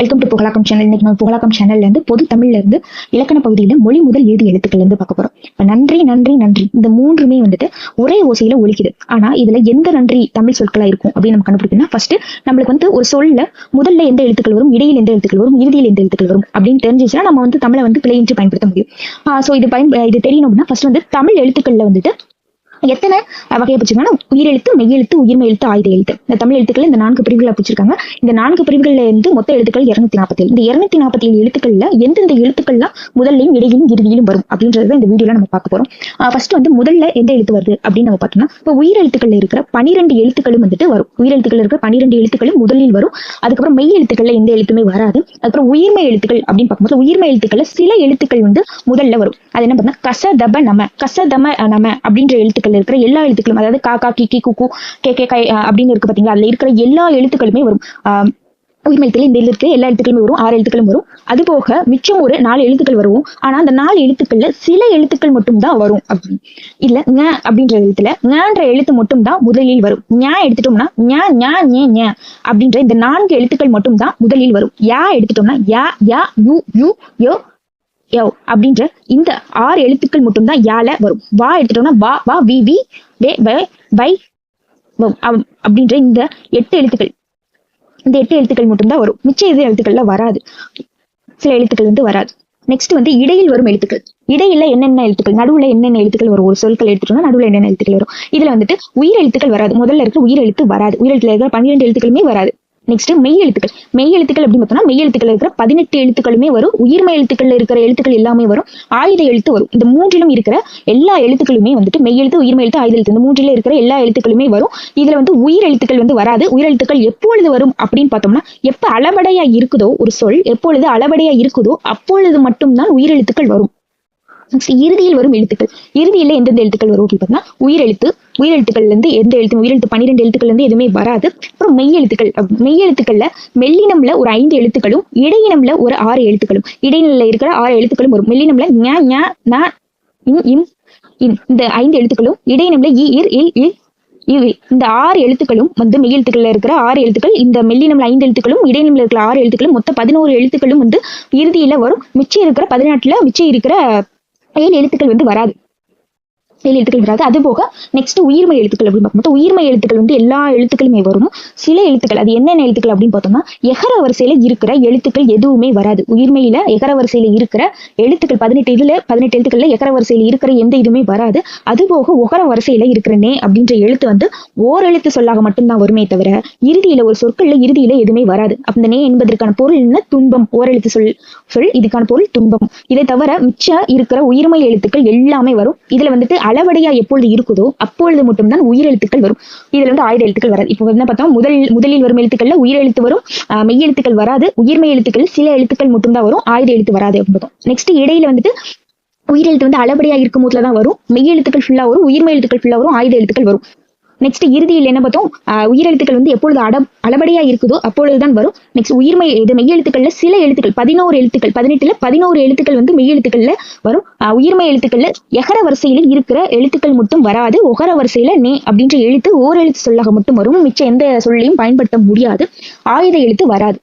Welcome to புகழாக்கம் channel இன்னைக்கு நம்ம புகழாக்கம் சேனல்ல இருந்து பொது தமிழ்ல இருந்து இலக்கண பகுதியில மொழி முதல் எழுதி எழுத்துக்கள் இருந்து பார்க்க போறோம். இப்ப நன்றி நன்றி நன்றி. இந்த மூன்றுமே வந்துட்டு ஒரே ஓசையில ஒழிக்குது ஆனா இதுல எந்த நன்றி தமிழ் சொற்களா இருக்கும் அப்படின்னு நம்ம கண்டுபிடிக்கணும்னா ஃபர்ஸ்ட் நம்மளுக்கு வந்து ஒரு சொல்ல முதல்ல எந்த எழுத்துக்கள் வரும் இடையில் எந்த எழுத்துக்கள் வரும் இறுதியில் எந்த எழுத்துக்கள் வரும் அப்படின்னு தெரிஞ்சிச்சுன்னா நம்ம வந்து தமிழை வந்து பிழையின்றி பயன்படுத்த முடியும். இது பயன் இது தெரியணும் அப்படின்னா ஃபர்ஸ்ட் வந்து தமிழ் எழுத்துக்கள்ல வந்துட்டு எத்தனை வகையை பிடிச்சிருக்காங்கன்னா உயிரெழுத்து மெய்யெழுத்து உயிர்மை எழுத்து ஆயுத எழுத்து இந்த தமிழ் எழுத்துக்கள் இந்த நான்கு பிரிவுகளை பிடிச்சிருக்காங்க. இந்த நான்கு பிரிவுகள்ல இருந்து மொத்த எழுத்துக்கள் இருநூத்தி நாற்பத்தி ஏழு இந்த இருநூத்தி நாற்பத்தி ஏழு எழுத்துக்கள்ல எந்தெந்த எழுத்துக்கள்லாம் முதல்லையும் இடையிலும் இறுதியிலும் வரும் அப்படின்றத இந்த வீடியோல நம்ம பார்க்க போறோம். ஃபர்ஸ்ட் வந்து முதல்ல எந்த எழுத்து வருது அப்படின்னு நம்ம பார்த்தோம்னா இப்போ உயிரெழுத்துக்கள்ல இருக்கிற பனிரெண்டு எழுத்துக்களும் வந்துட்டு வரும். உயிரெழுத்துக்கள் இருக்கிற பனிரெண்டு எழுத்துக்களும் முதலில் வரும். அதுக்கப்புறம் மெய் எழுத்துக்கள்ல எந்த எழுத்துமே வராது. அதுக்கப்புறம் உயிர்மை எழுத்துக்கள் அப்படின்னு பார்க்கும்போது உயிர்மை எழுத்துக்கள்ல சில எழுத்துக்கள் வந்து முதல்ல வரும். அது என்ன பண்ணா கச தப நம கச தம நம அப்படின்ற எழுத்துக்கள் எழுத்துக்கள் இருக்கிற எல்லா எழுத்துக்களும் அதாவது காக்கா கிக்கி குக்கு கே கே கை அப்படின்னு இருக்கு பாத்தீங்களா? அதுல இருக்கிற எல்லா எழுத்துக்களுமே வரும். உயிர்மெழுத்துல இந்த எழுத்துக்கு எல்லா எழுத்துக்களுமே வரும் ஆறு எழுத்துக்களும் வரும். அது போக மிச்சம் ஒரு நாலு எழுத்துக்கள் வரும். ஆனா அந்த நாலு எழுத்துக்கள்ல சில எழுத்துக்கள் மட்டும் தான் வரும். அப்படின்னு இல்ல ஞ அப்படின்ற எழுத்துல ஞான்ற எழுத்து மட்டும் தான் முதலில் வரும். ஞா எடுத்துட்டோம்னா ஞா ஞா ஞே ஞ அப்படின்ற இந்த நான்கு எழுத்துக்கள் மட்டும் தான் முதலில் வரும். யா எடுத்துட்டோம்னா யா யா யு யு யோ யோ அப்படின்ற இந்த ஆறு எழுத்துக்கள் மட்டும்தான் யால வரும். வா எடுத்துட்டோம்னா வா வா வி வி வே வை அப்படின்ற இந்த எட்டு எழுத்துக்கள். இந்த எட்டு எழுத்துக்கள் மட்டும்தான் வரும். மிச்ச இது எழுத்துக்கள்ல வராது. சில எழுத்துக்கள் வந்து வராது. நெக்ஸ்ட் வந்து இடையில் வரும் எழுத்துக்கள். இடையில என்னென்ன எழுத்துக்கள் நடுவுல என்னென்ன எழுத்துக்கள் வரும்? ஒரு சொற்கள் எடுத்துட்டோம்னா நடுவுல என்னென்ன எழுத்துக்கள் வரும்? இதுல வந்துட்டு உயிர் எழுத்துக்கள் வராது. முதல்ல இருக்கிற உயிர் எழுத்து வராது. உயிர் எழுத்துல இருக்கிற பன்னிரெண்டு எழுத்துக்களுமே வராது. நெக்ஸ்ட் மெய் எழுத்துக்கள். மெய் எழுத்துக்கள் அப்படின்னு பார்த்தோம்னா மெய் எழுத்துக்கள் இருக்கிற பதினெட்டு எழுத்துக்களுமே வரும். உயிர்மை எழுத்துக்கள் இருக்கிற எழுத்துக்கள் எல்லாமே வரும். ஆயுத எழுத்து வரும். இந்த மூன்றிலும் இருக்கிற எல்லா எழுத்துக்களுமே வந்துட்டு மெய் எழுத்து உயிர்மை எழுத்து ஆயுத எழுத்து இந்த மூன்றில இருக்கிற எல்லா எழுத்துக்களுமே வரும். இதுல வந்து உயிர் எழுத்துக்கள் வந்து வராது. உயிர் எழுத்துக்கள் எப்பொழுது வரும் அப்படின்னு பார்த்தோம்னா எப்ப அளவடையா இருக்குதோ ஒரு சொல் எப்பொழுது அளவடையா இருக்குதோ அப்பொழுது மட்டும்தான் உயிர் எழுத்துக்கள் வரும். நெக்ஸ்ட் இறுதியில் வரும் எழுத்துக்கள். இறுதியில் எந்தெந்த எழுத்துக்கள் வரும் அப்படின்னு பார்த்தீங்கன்னா உயிரெழுத்து உயிரெழுத்துக்கள்ல இருந்து எந்த எழுத்து உயிரெழுத்து பன்னிரெண்டு எழுத்துக்கள் இருந்து எதுவுமே வராது. அப்புறம் மெய் எழுத்துக்கள். மெய் எழுத்துக்கள்ல மெல்லினம்ல ஒரு ஐந்து எழுத்துக்களும் இடையினம்ல ஒரு ஆறு எழுத்துக்களும். இடைநிலை இருக்கிற ஆறு எழுத்துக்களும் வரும். மெல்லினம்ல ஞ இன் இம் இன் இந்த ஐந்து எழுத்துக்களும் இடையினம்ல இ இர் இல் இல் இவை. இந்த ஆறு எழுத்துக்களும் வந்து மெய் எழுத்துக்கள்ல இருக்கிற ஆறு எழுத்துக்கள் இந்த மெல்லினம்ல ஐந்து எழுத்துக்களும் இடைநிலை இருக்கிற ஆறு எழுத்துக்களும் மொத்தம் பதினோரு எழுத்துக்களும் வந்து இறுதியில வரும். மிச்சம் இருக்கிற பதினெட்டுல மிச்சம் இருக்கிற ஏழு எழுத்துக்கள் வந்து வராது. எழுத்துக்கள் வராது. அது போக நெக்ஸ்ட் உயிர்மை எழுத்துக்கள் அப்படின்னு பார்க்கும்போது உயிர்மை எழுத்துக்கள் வந்து எல்லா எழுத்துக்களுமே வரும். சில எழுத்துக்கள் அது என்னென்ன எழுத்துக்கள் அப்படின்னு பார்த்தோம்னா எகர வரிசையில இருக்கிற எழுத்துக்கள் எதுவுமே வராது. உயிர்மையில எகர வரிசையில இருக்கிற எழுத்துக்கள் பதினெட்டு இதுல பதினெட்டு எழுத்துக்கள்ல எகர வரிசையில இருக்கிற எந்த இதுவுமே வராது. அது போக ஒகர வரிசையில இருக்கிற நே அப்படின்ற எழுத்து வந்து ஓர் எழுத்து சொல்லாக மட்டும்தான் வருமே தவிர இறுதியில ஒரு சொற்கள்ல இறுதியில எதுவுமே வராது. அந்த நே என்பதற்கான பொருள் என்ன? துன்பம் ஓரெழுத்து சொல் சொல் இதுக்கான பொருள் துன்பம். இதை தவிர மிச்ச இருக்கிற உயிர்மை எழுத்துக்கள் எல்லாமே வரும். இதுல வந்துட்டு அளவடையா எப்பொழுது இருக்குதோ அப்பொழுது மட்டும்தான் உயிரெழுத்துக்கள் வரும். இதுல வந்து ஆயுத எழுத்துக்கள் வராது. இப்போ என்ன பார்த்தோம்? முதல் முதலில் வரும் எழுத்துக்கள்ல உயிரெழுத்து வரும் ஆஹ் மெய் எழுத்துக்கள் வராது. உயிர்மை எழுத்துக்கள் சில எழுத்துக்கள் மட்டும்தான் வரும். ஆயுத எழுத்து வராது அப்படின்னு நெக்ஸ்ட் இடையில வந்துட்டு உயிரெழுத்து வந்து அளபடியா இருக்கும் போதுல தான் வரும். மெய் எழுத்துக்கள் ஃபுல்லா வரும். உயிர்மை எழுத்துக்கள் ஃபுல்லா வரும். ஆயுத எழுத்துக்கள் வரும். நெக்ஸ்ட் இறுதியில் என்ன பார்த்தோம்? ஆஹ் உயிரெழுத்துக்கள் வந்து எப்பொழுது அட அளபடியா இருக்குதோ அப்பொழுதுதான் வரும். நெக்ஸ்ட் உயிர்மை இது மெய் எழுத்துக்கள்ல சில எழுத்துக்கள் பதினோரு எழுத்துக்கள் பதினெட்டுல பதினோரு எழுத்துக்கள் வந்து மெய் எழுத்துக்கள்ல வரும். ஆஹ் உயிர்மை எழுத்துக்கள்ல எகர வரிசையில இருக்கிற எழுத்துக்கள் மட்டும் வராது. ஒகர வரிசையில நே அப்படின்ற எழுத்து ஓர் எழுத்து சொல்லாக மட்டும் வரும். மிச்சம் எந்த சொல்லையும் பயன்படுத்த முடியாது. ஆயுத எழுத்து வராது.